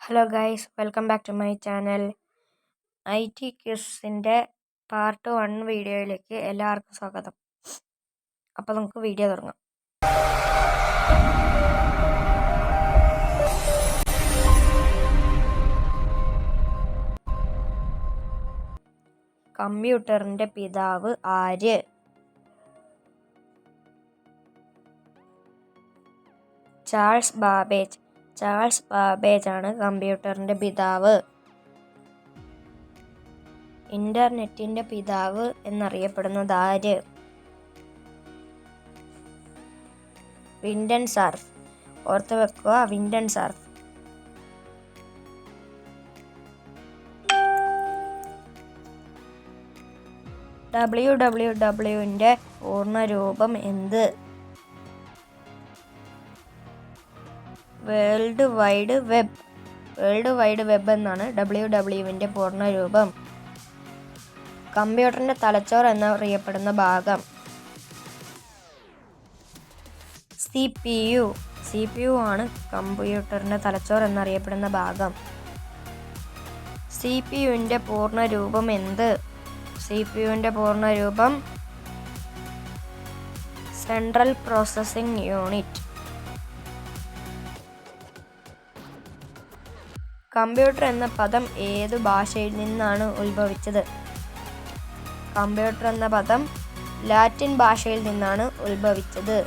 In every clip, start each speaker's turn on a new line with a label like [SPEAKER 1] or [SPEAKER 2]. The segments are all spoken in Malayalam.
[SPEAKER 1] Hello guys welcome back to my channel I T ക്യൂസിന്റെ part one വീഡിയോയിലേക്ക് എല്ലാവർക്കും സ്വാഗതം. അപ്പോൾ നമുക്ക് വീഡിയോ തുടങ്ങാം. കമ്പ്യൂട്ടറിന്റെ പിതാവ് ആര്? Charles Babbage. ചാൾസ് ബാബേജ് ആണ് കമ്പ്യൂട്ടറിന്റെ പിതാവ്. ഇന്റർനെറ്റിന്റെ പിതാവ് എന്നറിയപ്പെടുന്നത് ആര്? Vinton Cerf. ഓർത്ത് വെക്കുക വിൻഡൻ സർഫ്. ഡബ്ല്യു ഡബ്ല്യു ഡബ്ല്യുവിന്റെ പൂർണരൂപം എന്ത്? World wide web. World wide web എന്നാണ് ഡബ്ല്യു ഡബ്ല്യുവിന്റെ പൂർണരൂപം. കമ്പ്യൂട്ടറിന്റെ തലച്ചോർ എന്നറിയപ്പെടുന്ന ഭാഗം. C P U. C P U ആണ് കമ്പ്യൂട്ടറിന്റെ തലച്ചോർ എന്നറിയപ്പെടുന്ന ഭാഗം. സി പി യുവിന്റെ പൂർണരൂപം എന്ത്? സി പി യുവിന്റെ പൂർണരൂപം സെൻട്രൽ പ്രോസസ്സിംഗ് യൂണിറ്റ്. കമ്പ്യൂട്ടർ എന്ന പദം ഏതു ഭാഷയിൽ നിന്നാണ് ഉത്ഭവിച്ചത്? കമ്പ്യൂട്ടർ എന്ന പദം ലാറ്റിൻ ഭാഷയിൽ നിന്നാണ് ഉത്ഭവിച്ചത്.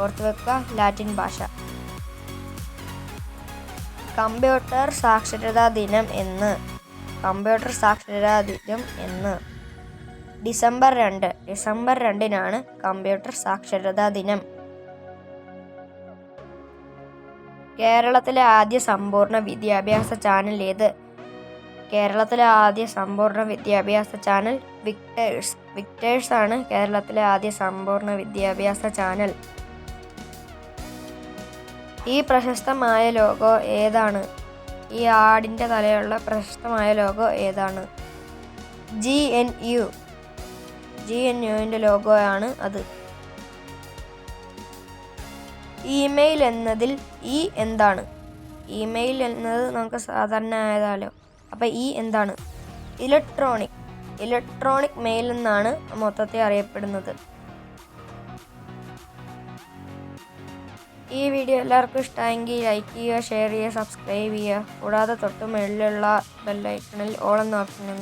[SPEAKER 1] ഓർത്തു വെക്കുക ലാറ്റിൻ ഭാഷ. കമ്പ്യൂട്ടർ സാക്ഷരതാ ദിനം എന്ന്. കമ്പ്യൂട്ടർ സാക്ഷരതാ ദിനം എന്ന്. ഡിസംബർ രണ്ട്. ഡിസംബർ രണ്ടിനാണ് കമ്പ്യൂട്ടർ സാക്ഷരതാ ദിനം. കേരളത്തിലെ ആദ്യ സമ്പൂർണ വിദ്യാഭ്യാസ ചാനൽ ഏത്? കേരളത്തിലെ ആദ്യ സമ്പൂർണ വിദ്യാഭ്യാസ ചാനൽ വിക്ടേഴ്സ്. വിക്ടേഴ്സ് ആണ് കേരളത്തിലെ ആദ്യ സമ്പൂർണ വിദ്യാഭ്യാസ ചാനൽ. ഈ പ്രശസ്തമായ ലോഗോ ഏതാണ്? ഈ ആടിന്റെ തലയുള്ള പ്രശസ്തമായ ലോഗോ ഏതാണ്? G N U. G N യുവിന്റെ ലോഗോയാണ് അത്. ഇമെയിൽ എന്നതിൽ ഇ എന്താണ്? ഇമെയിൽ എന്നത് നമുക്ക് സാധാരണ ആയതാലോ? അപ്പോൾ ഇ എന്താണ്? ഇലക്ട്രോണിക്. ഇലക്ട്രോണിക് മെയിൽ എന്നാണ് മൊത്തത്തിൽ അറിയപ്പെടുന്നത്. ഈ വീഡിയോ എല്ലാവർക്കും ഇഷ്ടമായെങ്കിൽ ലൈക്ക് ചെയ്യുക ഷെയർ ചെയ്യുക സബ്സ്ക്രൈബ് ചെയ്യുക. കൂടാതെ തൊട്ട് മുകളിലുള്ള ബെല്ലൈക്കണിൽ ഓളം നോക്കണം